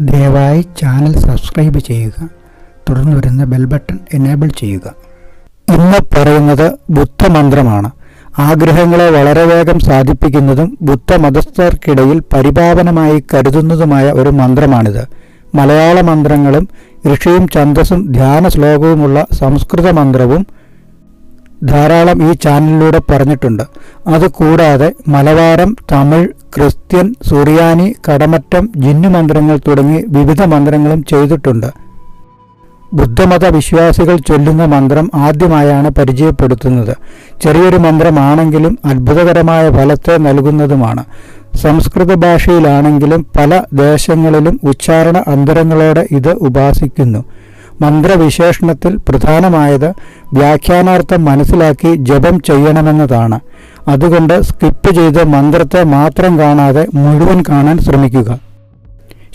ദയവായി channel subscribe ചെയ്യുക. തുടർന്ന് വരുന്ന ബെൽ ബട്ടൺ എനേബിൾ ചെയ്യുക. ഇന്ന് പറയുന്നത് ബുദ്ധമന്ത്രമാണ്. ആഗ്രഹങ്ങളെ വളരെ വേഗം സാധിപ്പിക്കുന്നതും ബുദ്ധമതസ്ഥർക്കിടയിൽ പരിപാവനമായി കരുതുന്നതുമായ ഒരു മന്ത്രമാണിത്. മലയാള മന്ത്രങ്ങളും ഋഷിയും ഛന്ദസ്സും ധ്യാന ശ്ലോകവുമുള്ള സംസ്കൃത മന്ത്രവും ധാരാളം ഈ ചാനലിലൂടെ പറഞ്ഞിട്ടുണ്ട്. അതുകൂടാതെ മലബാരം തമിഴ് ക്രിസ്ത്യൻ സുറിയാനി കടമറ്റം ജിന്നു മന്ത്രങ്ങൾ തുടങ്ങി വിവിധ മന്ത്രങ്ങളും ചെയ്തിട്ടുണ്ട്. ബുദ്ധമത വിശ്വാസികൾ ചൊല്ലുന്ന മന്ത്രം ആദ്യമായാണ് പരിചയപ്പെടുത്തുന്നത്. ചെറിയൊരു മന്ത്രമാണെങ്കിലും അത്ഭുതകരമായ ഫലത്തെ നൽകുന്നതുമാണ്. സംസ്കൃത ഭാഷയിലാണെങ്കിലും പല ദേശങ്ങളിലും ഉച്ചാരണ അന്തരങ്ങളോടെ ഇത് ഉപാസിക്കുന്നു. മന്ത്രവിശേഷണത്തിൽ പ്രധാനമായത് വ്യാഖ്യാനാർത്ഥം മനസ്സിലാക്കി ജപം ചെയ്യണമെന്നതാണ്. അതുകൊണ്ട് സ്കിപ്പ് ചെയ്ത് മന്ത്രത്തെ മാത്രം കാണാതെ മുഴുവൻ കാണാൻ ശ്രമിക്കുക.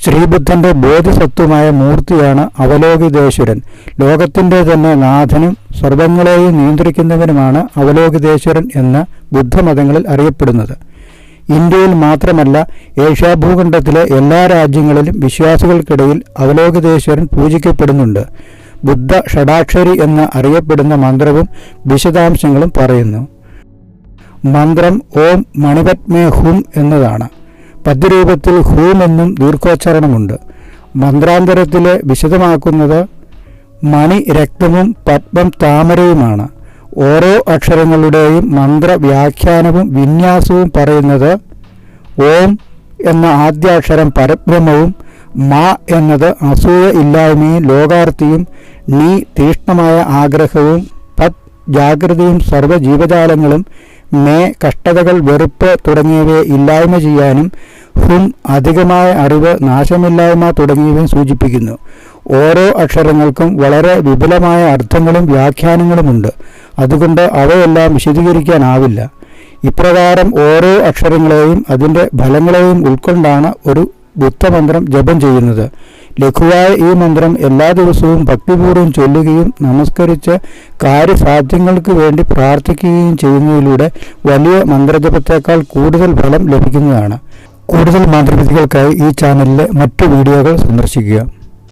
ശ്രീബുദ്ധന്റെ ബോധിസത്വമായ മൂർത്തിയാണ് അവലോകിതേശ്വരൻ. ലോകത്തിന്റെ തന്നെ നാഥനും സർവങ്ങളെയും നിയന്ത്രിക്കുന്നവനുമാണ് അവലോകിതേശ്വരൻ എന്ന് ബുദ്ധമതങ്ങളിൽ അറിയപ്പെടുന്നത്. ഇന്ത്യയിൽ മാത്രമല്ല ഏഷ്യാഭൂഖണ്ഡത്തിലെ എല്ലാ രാജ്യങ്ങളിലും വിശ്വാസികൾക്കിടയിൽ അവലോകിതേശ്വരൻ പൂജിക്കപ്പെടുന്നുണ്ട്. ബുദ്ധ ഷഡാക്ഷരി എന്ന് അറിയപ്പെടുന്ന മന്ത്രവും വിശദാംശങ്ങളും പറയുന്നു. മന്ത്രം ഓം മണിപത്മേ ഹും എന്നതാണ്. പദ്യരൂപത്തിൽ ഹൂം എന്നും ദീർഘോച്ചാരണമുണ്ട്. മന്ത്രാന്തരത്തിലെ വിശദമാക്കുന്നത് മണി രക്തവും പത്മം താമരയുമാണ്. ഓരോ അക്ഷരങ്ങളുടെയും മന്ത്രവ്യാഖ്യാനവും വിന്യാസവും പറയുന്നത് ഓം എന്ന ആദ്യാക്ഷരം പരബ്രഹ്മവും മാ എന്നത് അസൂയ ഇല്ലായ്മയും ലോകാർത്തിയും നീ തീഷ്ണമായ ആഗ്രഹവും പത് ജാഗ്രതയും സർവ ജീവജാലങ്ങളും മേ കഷ്ടതകൾ വെറുപ്പ് തുടങ്ങിയവയെ ഇല്ലായ്മ ചെയ്യാനും ഹും അധികമായ അറിവ് നാശമില്ലായ്മ തുടങ്ങിയവയും സൂചിപ്പിക്കുന്നു. ഓരോ അക്ഷരങ്ങൾക്കും വളരെ വിപുലമായ അർത്ഥങ്ങളും വ്യാഖ്യാനങ്ങളുമുണ്ട്. അതുകൊണ്ട് അവയെല്ലാം വിശദീകരിക്കാനാവില്ല. ഇപ്രകാരം ഓരോ അക്ഷരങ്ങളെയും അതിന്റെ ഫലങ്ങളെയും ഉൾക്കൊണ്ടാണ് ഒരു ബുദ്ധമന്ത്രം ജപം ചെയ്യുന്നത്. ലഘുവായ ഈ മന്ത്രം എല്ലാ ദിവസവും ഭക്തിപൂർവം ചൊല്ലുകയും നമസ്കരിച്ച് കാര്യസാധ്യങ്ങൾക്ക് വേണ്ടി പ്രാർത്ഥിക്കുകയും ചെയ്യുന്നതിലൂടെ വലിയ മന്ത്രജപത്തേക്കാൾ കൂടുതൽ ഫലം ലഭിക്കുന്നതാണ്. കൂടുതൽ മാതൃവിധികൾക്കായി ഈ ചാനലിലെ മറ്റു വീഡിയോകൾ സന്ദർശിക്കുക.